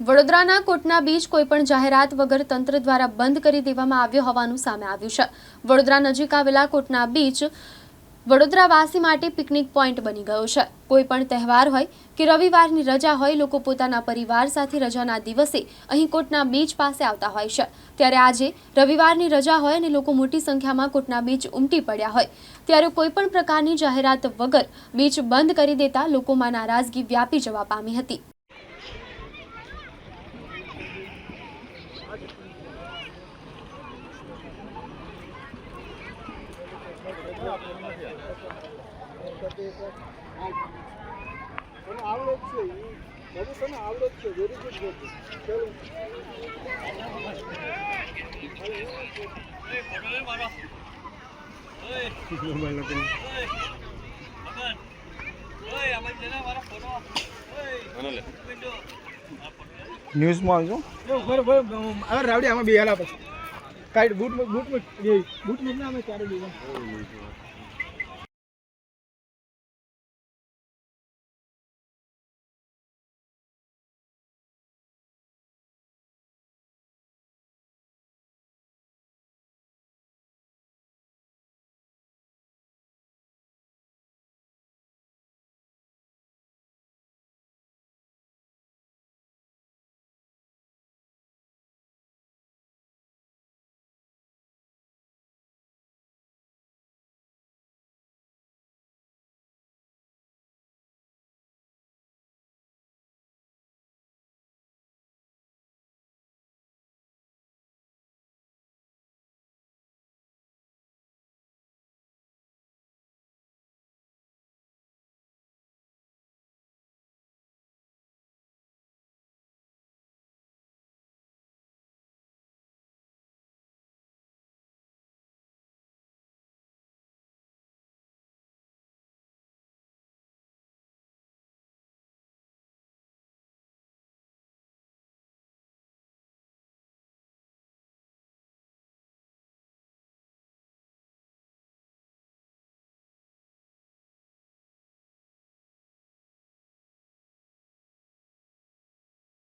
વડોદરાના કોટના બીચ કોઈપણ જાહેરાત વગર તંત્ર દ્વારા બંધ કરી દેવામાં આવ્યો હોવાનું સામે આવ્યું છે. વડોદરા નજીક આવેલા કોટના બીચ વડોદરાવાસી માટે પિકનિક પોઈન્ટ બની ગયો છે. કોઈ પણ તહેવાર હોય કે રવિવારની રજા હોય, લોકો પોતાના પરિવાર સાથે રજાના દિવસે અહીં કોટના બીચ પાસે આવતા હોય છે. ત્યારે આજે રવિવારની રજા હોય અને લોકો મોટી સંખ્યામાં કોટના બીચ ઉમટી પડ્યા હોય. ત્યારે કોઈ પણ પ્રકારની જાહેરાત વગર બીચ બંધ કરી દેતા લોકોમાં નારાજગી વ્યાપી જવા પામી હતી. તને આવડે જ છે બાબુ તને આવડત છે વેરી ગુડ વેરી ચલો મોબાઈલ નથી ન્યૂઝમાં બરોબર હવે રાવડી આમાં બે હેલા પછી. કાઈટ બૂટ બૂટ બૂટ બૂટ ના અમે ત્યારે બે